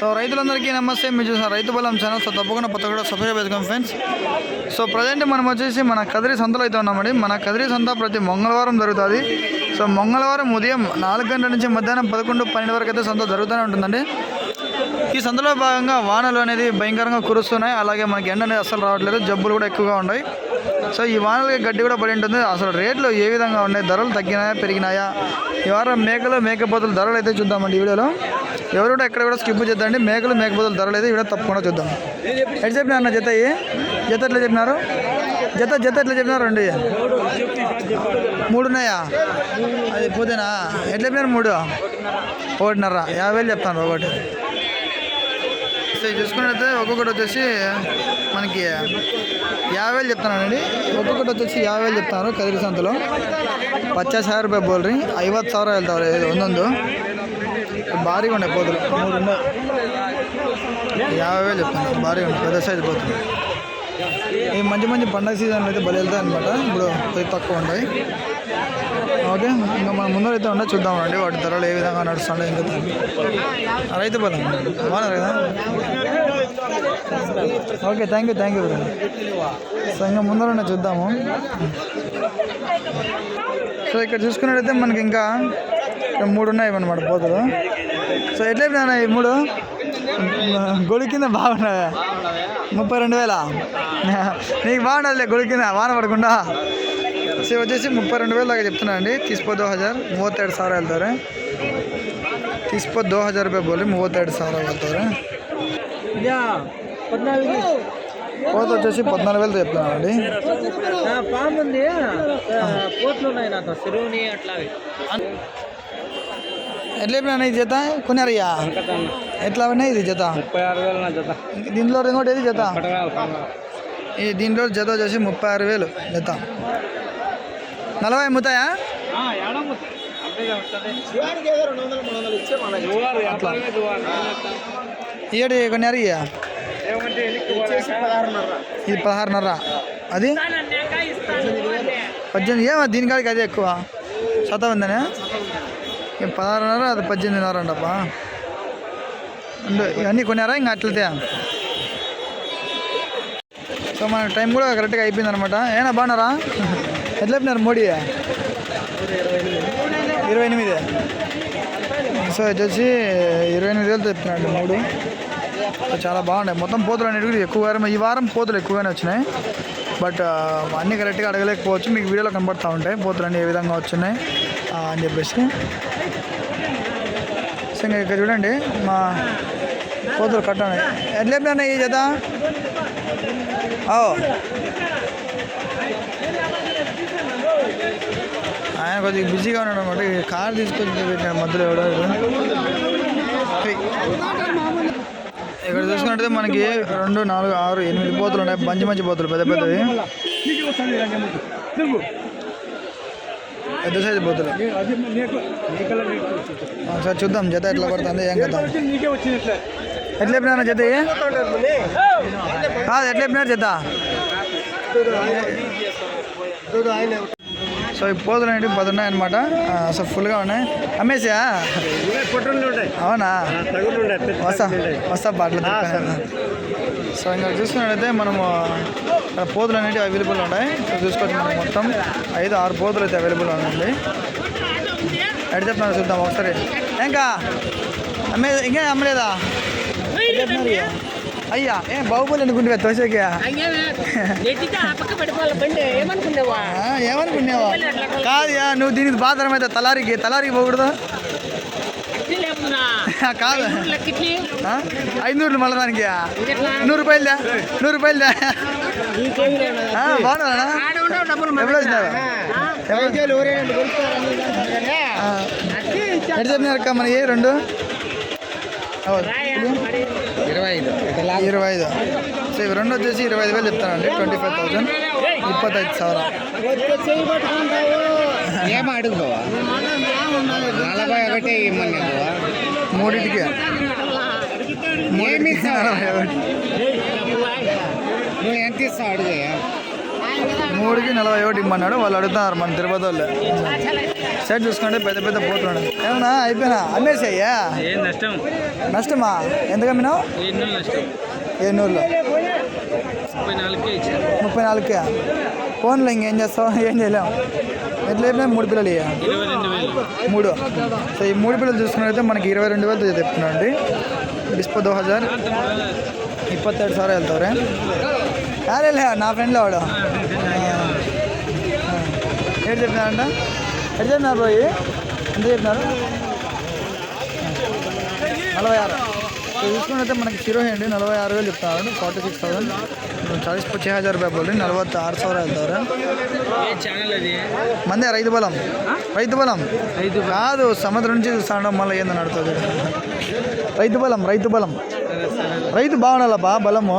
So రైతులందరికీ నమస్తే. మీరు చూసిన రైతు బలం ఛానల్. సో తప్పకుండా కొత్త కూడా సబ్స్క్రైబ్ చేసుకోండి ఫ్రెండ్స్. సో ప్రజెంట్ మనం వచ్చేసి మన కదిరి సంతలో అయితే ఉన్నామండి. మన కదిరి సంత ప్రతి మంగళవారం జరుగుతుంది. సో మంగళవారం ఉదయం నాలుగు గంటల నుంచి మధ్యాహ్నం పదకొండు పన్నెండు వరకు అయితే సంత జరుగుతూనే ఉంటుందండి. ఈ సంతలో భాగంగా వానలు అనేది భయంకరంగా కురుస్తున్నాయి. అలాగే మనకి ఎండ అనేది అసలు రావట్లేదు. జబ్బులు కూడా ఎక్కువగా ఉన్నాయి. సో ఈ వానలకి గడ్డి కూడా పడి ఉంటుంది. అసలు రేట్లు ఏ విధంగా ఉన్నాయి? ధరలు తగ్గినాయా పెరిగినాయా? ఈ వారం మేకలు మేకపోతుల ధరలు అయితే చూద్దామండి ఈ వీడియోలో. ఎవరు కూడా ఎక్కడ కూడా స్కిప్ చేద్దండి మేకలు మేకపోతుల ధరలు అయితే ఈ వీడియో తప్పకుండా చూద్దాం ఎట్లా చెప్పినారు అన్న జత ఇవి? జత ఎట్లా చెప్పినారు జత జత ఎట్లా చెప్పినారు అండి మూడు ఉన్నాయా అది పోతేనా ఎట్లా చెప్పినారు మూడు ఒకటిన్నర యాభై వేలు చెప్తాను ఒకటి సో ఇది చూసుకున్నట్లయితే ఒక్కొక్కటి వచ్చేసి మనకి యాభై వేలు చెప్తానండి ఒక్కొక్కటి వచ్చేసి యాభై వేలు చెప్తారు కదిరి సంతలో పచాస్ ಸಾವಿರ ರೂಪಾಯಿ ಬೋಲ್ರಿ ಐವತ್ತು ಸಾವಿರ ಹೇಳ್ತಾವ್ರೆ ಇದು ಒಂದೊಂದು భారీగా ఉన్నాయి పోతులు. మూడు యాభై వేలు చెప్తాను భారీగా ఉన్నాయి పెద్ద సైజు పోతులు. ఈ మంచి మంచి పండగ సీజన్లో అయితే బలి వెళ్తాయి అనమాట ఇప్పుడు తక్కువ ఉంటాయి. ఓకే ఇంకా మనం ముందర అయితే ఉండే చూద్దాం అండి వాటి ధరలు ఏ విధంగా నడుస్తుండే ఇంకా రైతు బలం బాగున్నారు కదా? Okay thank you thank you so ఇంకా ముందర చూద్దాము. సో ఇక్కడ చూసుకున్నట్టయితే మనకి ఇంకా మూడు ఉన్నాయి అనమాట పోతులు సో ఎట్లయిపోయినా ఈ మూడు? గుడి కింద బాగున్నాయి ముప్పై రెండు వేల? నీకు బాగుండాలి గొడి కింద వాన పడకుండా. సో వచ్చేసి ముప్పై రెండు వేలు దాకా చెప్తున్నా అండి. తీసిపోదో హజార్ మూవత్తేడు సార్ వెళ్తారు. తీసిపోదో హజార్ పోలి బోలి మూవత్తెರಡು సార్ వెళ్తారు. పోత వచ్చేసి పద్నాలుగు వేలు చెప్తున్నాను అండి. పాము ఉంది ఉన్నాయి ఎట్లా చెప్పినా ఇది జత? కొన్నారయ్యా ఎట్లా ఉన్నాయి ఇది జత? ముప్పై ఆరు వేలు నా జత దీంట్లో ఇంకోటి ఏది జత? ఈ దీంట్లో జత వచ్చేసి ముప్పై ఆరు వేలు జత. నలభై అమ్ముతాయా అట్లా. ఏడు కొన్నారు ఇయ్య ఇది పదహారున్నర. అది? పద్దెనిమిది. ఏమో దీనికాడికి అదే ఎక్కువ. శాతం ఉందనే పదహారున్నర అది పద్దెనిమిదిన్నర అంటప్పా ఉండు ఇవన్నీ కొన్నారా ఇంకా అట్లతే సో మన టైం కూడా కరెక్ట్గా అయిపోయింది అనమాట ఏనా బాగున్నారా ఎట్లా చెప్పినారు మోడీ ఇరవై ఎనిమిది సో ఇది వచ్చి ఇరవై ఎనిమిది వేలతో చెప్పినాడు మూడు సో చాలా బాగున్నాయి మొత్తం పోతులు అనేవి కూడా ఎక్కువ వారం ఈ వారం పోతులు ఎక్కువగానే వచ్చినాయి బట్ ఆ, అన్నీ కరెక్ట్గా అడగలేకపోవచ్చు మీకు వీడియోలో కనబడుతూ ఉంటాయి పోతులు అన్నీ ఏ విధంగా వచ్చినాయి ఆ, అని చెప్పేసి. సో ఇంకా ఇక్కడ చూడండి మా పోతులు కట్టాను ఎట్లేపినా ఈ జత? ఓ. ఆయన కొద్దిగా బిజీగా ఉన్నాడు అనమాట ఈ కార్ తీసుకొచ్చి పెట్టాడు మధ్యలో ఎవడో ఇక్కడ చూసుకున్నట్టయితే మనకి రెండు నాలుగు ఆరు ఎనిమిది పోతులు ఉన్నాయి. మంచి మంచి పోతులు పెద్ద పెద్దవి. పెద్ద సైజు ఆ, సరే చూద్దాం జత ఎట్లా పడుతుంది ఏం కదా ఎట్లా చెప్పినా జత? కాదు ఎట్లా చెప్పినారు జత? సో ఈ పోతులు అనేవి పది ఉన్నాయి. అనమాట సో ఫుల్గా ఉన్నాయి. అమ్మేసా అవునా వస్తా వస్తా బాటలు సో ఇంకా చూసుకున్నట్టయితే మనము పోతులు అనేవి అవైలబుల్ ఉన్నాయి. సో చూసుకోవచ్చు మనం మొత్తం. ఐదు ఆరు పోతులు అయితే అవైలబుల్ ఉన్నాయి. ఎక్కడ చెప్తున్నారు చూద్దాం ఒకసారి. ఇంకా అమ్మే ఇంకా అమ్మలేదా? అయ్యా ఏ బాహుబలి అనుకుంటే తోసేకే? ఏమనుకున్నావా? కాదు నువ్వు దీనికి బాధరం అయితే తలారికి తలారికి పోకూడదు. కాదు. ఐదునూరు మళ్ళీ దానికి నూరు రూపాయలదా నూరు రూపాయలదా బాగున్నా ఎప్పుడు వచ్చినారు? ఎట్లా చెప్పినారు అక్క మన ఏ రెండు? ఇరవై ఐదు. ఇరవై ఐదు. సో ఇవి రెండు వచ్చేసి ఇరవై ఐదు వేలు చెప్తానండి ట్వంటీ ఫైవ్ థౌసండ్. ఇప్పత్తైదు సవర. ఏమో అడుగుతావా? నలభై ఒకటి ఇమ్మని మూడింటికి. ఏమి. నువ్వు ఎంత ఇస్తావు అడుగుయా మూడుకి నలభై ఒకటి ఇమ్మన్నాడు. వాళ్ళు అడుగుతున్నారు మన తిరుపతి వాళ్ళు. సైడ్ చూసుకుంటే పెద్ద పెద్ద పోతున్నాడు ఏమన్నా? అయిపోయినా? అమ్మేసాయ్యా ఏం నష్టం? నష్టమా? ఎంత కమ్మినావు? ఏడు నెలలు నష్టం. ఏ నూరులో ముప్పై నాలుగుకే ఇచ్చారు. ముప్పై నాలుగుకే? ఫోన్లో ఇంకేం చేస్తావు? ఏం చేయలేము ఎట్లా చెప్పినా మూడు పిల్లలు మూడు. సో ఈ మూడు పిల్లలు చూసుకున్నట్టయితే మనకి ఇరవై రెండు వేలు చెప్తున్నాం అండి డిస్పో దో హజార్. ఇప్పత్తేడు సార్ వెళ్తారే యారే నా ఫ్రెండ్లో వాడు. ఏడు చెప్పినారంట? ఎట్లా చెప్పినారు పోయి ఎంత చెప్పినారు? నలభై ఆరు. చూసుకున్నైతే మనకి హీరో అండి నలభై ఆరు వేలు చెప్తాను ఫార్టీ సిక్స్ థౌసండ్. చాలీస్ పచ్చి హజార్ రూపాయలు బోల్ నలభై ఆరు సవర వెళ్తారు మందే రైతు బలం. రైతు బలం. రైతు కాదు సముద్రం నుంచి చూస్తాడు మళ్ళీ ఏందో అడుగుతుంది రైతు బలం రైతు బలం. రైతు బాగుండాలబ్బా బలము.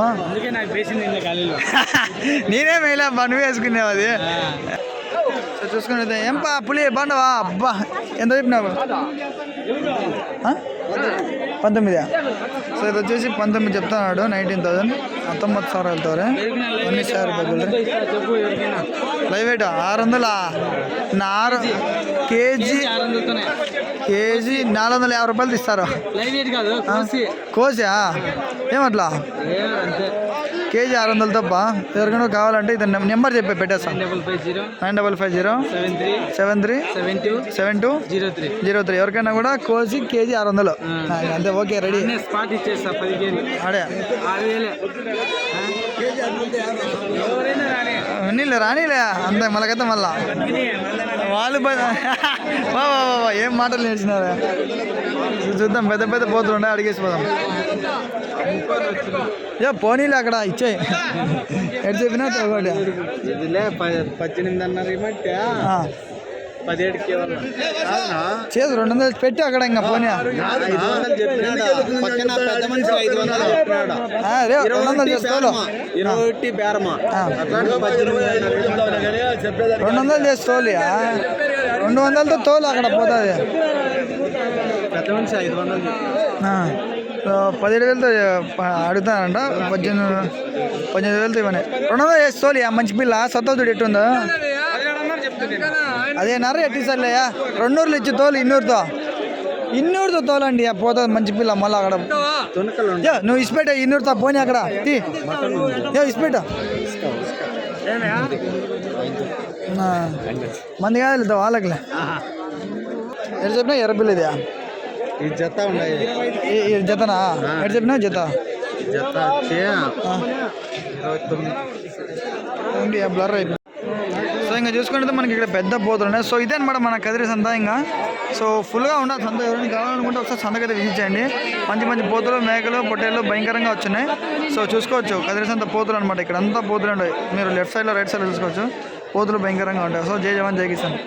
నేనేం వేయలేబ్బా నువ్వు వేసుకునేవది. సో చూసుకున్నది ఏం పా పులి బాగుండవా అబ్బా ఎంత చెప్పినావు ఆ? పంతొమ్మిదా సో ఇది వచ్చేసి పంతొమ్మిది చెప్తున్నాడు నైన్టీన్ థౌసండ్ ಹತ್ತೊಂಬತ್ತು ಸಾವಿರ ಹೇಳ್ತವ್ರೆ ಒಂದು ಸಾವಿರ ರೂಪಾಯಿ ಬಿಡ್ರಿ చెప్పు ఎవరికైనా లైవ్ రేట్ ఆరు వందలా నా ఆరు కేజీ ఆరు వందలతోనే కేజీ నాలుగు వందల యాభై రూపాయలు తీస్తారు లైవ్ రేట్ కాదు కోసి కోసా ఏమట్లా ఏ అంతే కేజీ ఆరు వందలు తప్ప ఎవరికైనా కావాలంటే ఇది నెంబర్ చెప్పి పెట్టేస్తాం. Double five zero. Nine double five zero. Seven three. Seven three. Seven two. Seven two. Zero three. Zero three. ఎవరికైనా కూడా కోసి కేజీ ఆరు వందలు. అంతే ఓకే రెడీ. స్పాట్ ఇచ్చేస్తా పదిహేను. ఆడే ఆరు వేలే ఎవరైనా రాని నీళ్ళు రానిలే అంతే మళ్ళకైతే మళ్ళా వాళ్ళు బ- వా, వా, వా, వా, ఏం మాటలు నేర్చినారా చూద్దాం పెద్ద పెద్ద పోతుండే అడిగేసి పోదాం ఏ పోనీలే అక్కడ ఇచ్చేయి ఎటు చెప్పినా ఒకటి ఇదిలే పద్దెనిమిది అన్నారు ఏమంటే ఆ, పదిహేడుకి చేసి రెండు వందలు పెట్టి అక్కడ ఇంకా పోనీ. రెండు వందలు చేసుకోవాలి ఇరవై బేరమా రెండు వందలు చేసి తోలి? రెండు వందలతో తోలు అక్కడ పోతుంది. పెద్ద మనిషి ఐదు వందలు ఆ, సో పదిహేడు వేలతో అడుగుతానంట పద్దెనిమిది పద్దెనిమిది వేలతో ఇవ్వని. రెండు వందలు చేసి తోలి మంచి పిల్ల సత్తా చూడు ఎట్టుందో? అదే నర్ర ఎట్టిసర్లేయా రెండూరులు ఇచ్చి తోలు ఇన్నూరుతో. ఇన్నూరుతో తోలండి ఆ పోతుంది మంచి పిల్ల మళ్ళీ అక్కడ. నువ్వు ఇసిపెట్ట ఇన్నూరుతో పోనీ అక్కడ. తీ. యో ఇసిపెట్ట. మంది కాదు వాళ్ళకిలే. ఎటు చెప్పినా ఎర్ర పిల్ల ఇదే. ఈ జత ఉన్నాయి. ఈ- ఈ జతనా? ఎటు చెప్పినా జత. జత బ్లర్ అయిపోయింది చూసుకుంటే మనకి ఇక్కడ పెద్ద పోతులు ఉన్నాయి. సో ఇదే అనమాట మన కదిరి సంత ఇంకా. సో ఫుల్గా ఉన్న సంత ఎవరైనా కావాలనుకుంటే ఒకసారి సంతకైతే విజిట్ చేయండి. మంచి మంచి పోతులు మేకలు పొట్టేళ్ళు భయంకరంగా వచ్చినాయి. సో చూసుకోవచ్చు కదిరి సంత పోతులు అనమాట ఇక్కడ. అంతా పోతులు ఉంటాయి మీరు లెఫ్ట్ సైడ్లో రైట్ సైడ్లో చూసుకోవచ్చు. పోతులు భయంకరంగా ఉంటాయి. సో జై జవాన్ జై కిసాన్.